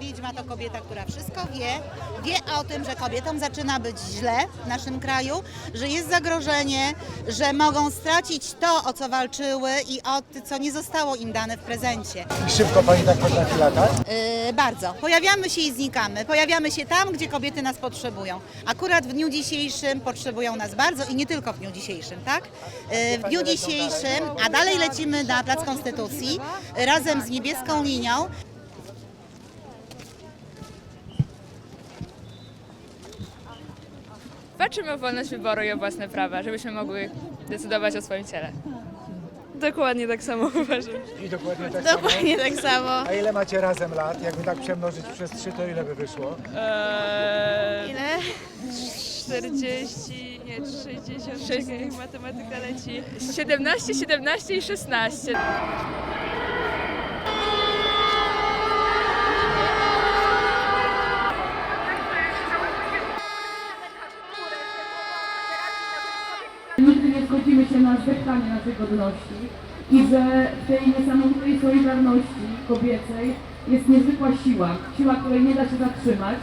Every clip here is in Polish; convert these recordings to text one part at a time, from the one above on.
wiedźma to kobieta, która wszystko wie, wie o tym, że kobietom zaczyna być źle w naszym kraju, że jest zagrożenie, że mogą stracić to, o co walczyły i o to, co nie zostało im dane w prezencie. I szybko pani tak potrafi latać? Yy, bardzo. Pojawiamy się i znikamy. Pojawiamy się tam, gdzie kobiety nas potrzebują. Akurat w dniu dzisiejszym potrzebują nas bardzo i nie tylko w dniu dzisiejszym, tak? Yy, w dniu dzisiejszym, a dalej lecimy na Plac Konstytucji razem z niebieską linią. Walczymy o wolność wyboru i o własne prawa, żebyśmy mogły decydować o swoim ciele. Dokładnie tak samo uważam. I dokładnie tak samo. Dokładnie tak samo. A ile macie razem lat? Jakby tak przemnożyć przez trzy, to ile by wyszło? Eee, Ile? 40, nie 60, czekaj, matematyka leci. 17, 17 i 16. Zgodzimy się na zdeptanie naszej godności i że w tej niesamowitej solidarności kobiecej jest niezwykła siła, siła, której nie da się zatrzymać.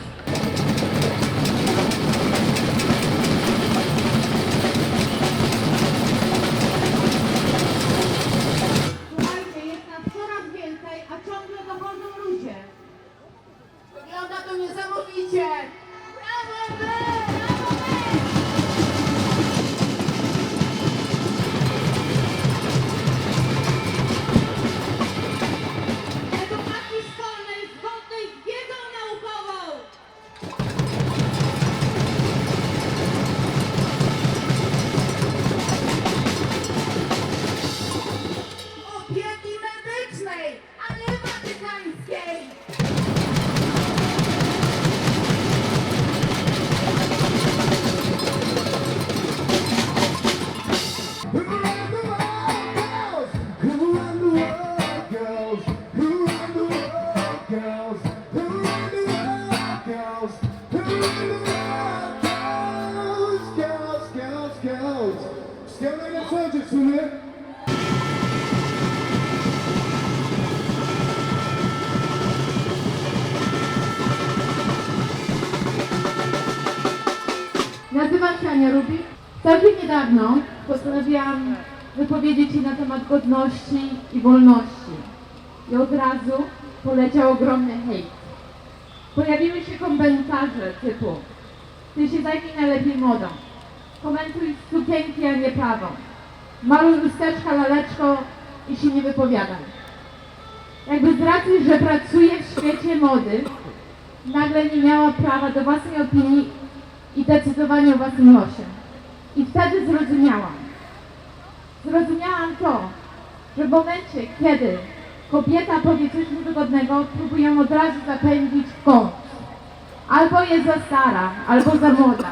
Nazywam się Ania Rubik. Całkiem niedawno postanowiłam wypowiedzieć się na temat godności i wolności. I od razu poleciał ogromny hejt. Pojawiły się komentarze typu Ty się zajmij najlepiej modą. Komentuj sukienki, a nie prawą. Maluj usteczka, laleczko i się nie wypowiadaj. Jakby z racji, że pracuję w świecie mody, nagle nie miała prawa do własnej opinii i decydowania o własnym losie. I wtedy zrozumiałam. Zrozumiałam to, że w momencie, kiedy kobieta powie coś niewygodnego, próbują od razu zapędzić w kąt. Albo jest za stara, albo za młoda,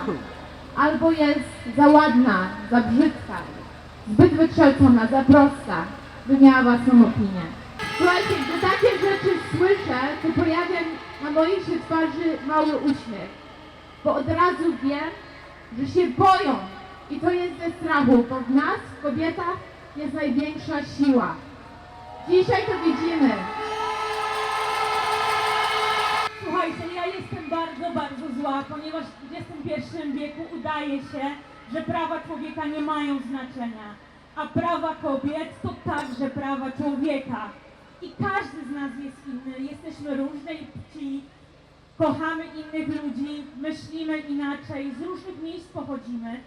albo jest za ładna, za brzydka, zbyt wykształcona, za prosta, by miała własną opinię. Słuchajcie, gdy takie rzeczy słyszę, to pojawia na mojej się twarzy mały uśmiech bo od razu wiem, że się boją. I to jest ze strachu, bo w nas, w kobietach, jest największa siła. Dzisiaj to widzimy. Słuchajcie, ja jestem bardzo, bardzo zła, ponieważ w XXI wieku udaje się, że prawa człowieka nie mają znaczenia, a prawa kobiet to także prawa człowieka. I każdy z nas jest inny, jesteśmy różnej płci, kochamy innych ludzi, myślimy inaczej, z różnych miejsc pochodzimy.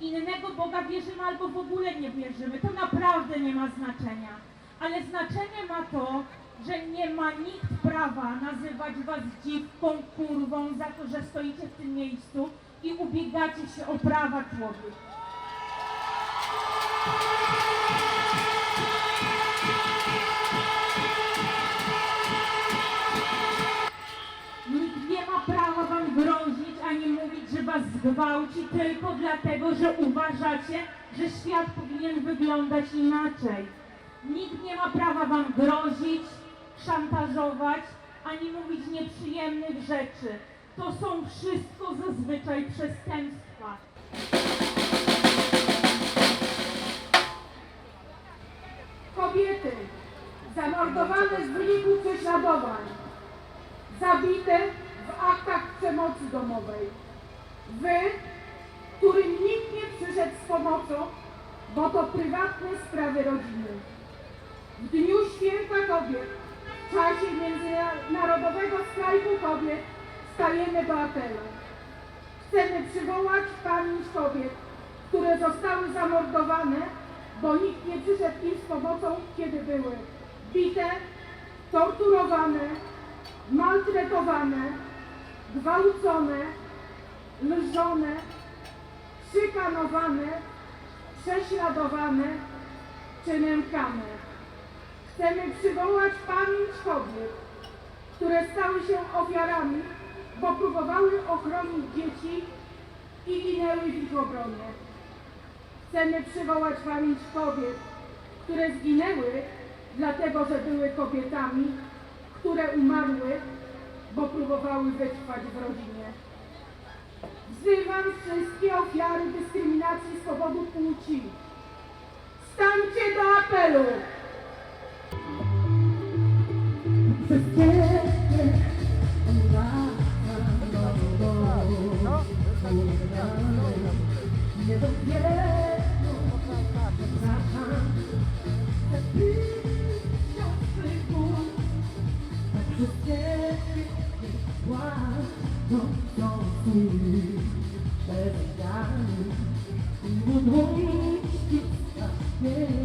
Innego Boga wierzymy albo w ogóle nie wierzymy. To naprawdę nie ma znaczenia. Ale znaczenie ma to, że nie ma nikt prawa nazywać was dziwką, kurwą za to, że stoicie w tym miejscu i ubiegacie się o prawa człowieka. Zgwałci tylko dlatego, że uważacie, że świat powinien wyglądać inaczej. Nikt nie ma prawa wam grozić, szantażować, ani mówić nieprzyjemnych rzeczy. To są wszystko zazwyczaj przestępstwa. Kobiety zamordowane z wyniku prześladowań, zabite w aktach przemocy domowej. Wy, którym nikt nie przyszedł z pomocą, bo to prywatne sprawy rodziny. W Dniu Święta Kobiet, w czasie Międzynarodowego Strajku Kobiet, stajemy do apelu. Chcemy przywołać pamięć kobiet, które zostały zamordowane, bo nikt nie przyszedł im z pomocą, kiedy były bite, torturowane, maltretowane, gwałcone, lżone, szykanowane, prześladowane czy nękane. Chcemy przywołać pamięć kobiet, które stały się ofiarami, bo próbowały ochronić dzieci i ginęły w ich obronie. Chcemy przywołać pamięć kobiet, które zginęły dlatego, że były kobietami, które umarły, bo próbowały wytrwać w rodzinie. Wzywam wszystkie ofiary dyskryminacji z powodu płci. Stańcie do apelu! 세상이 무너질 수 없게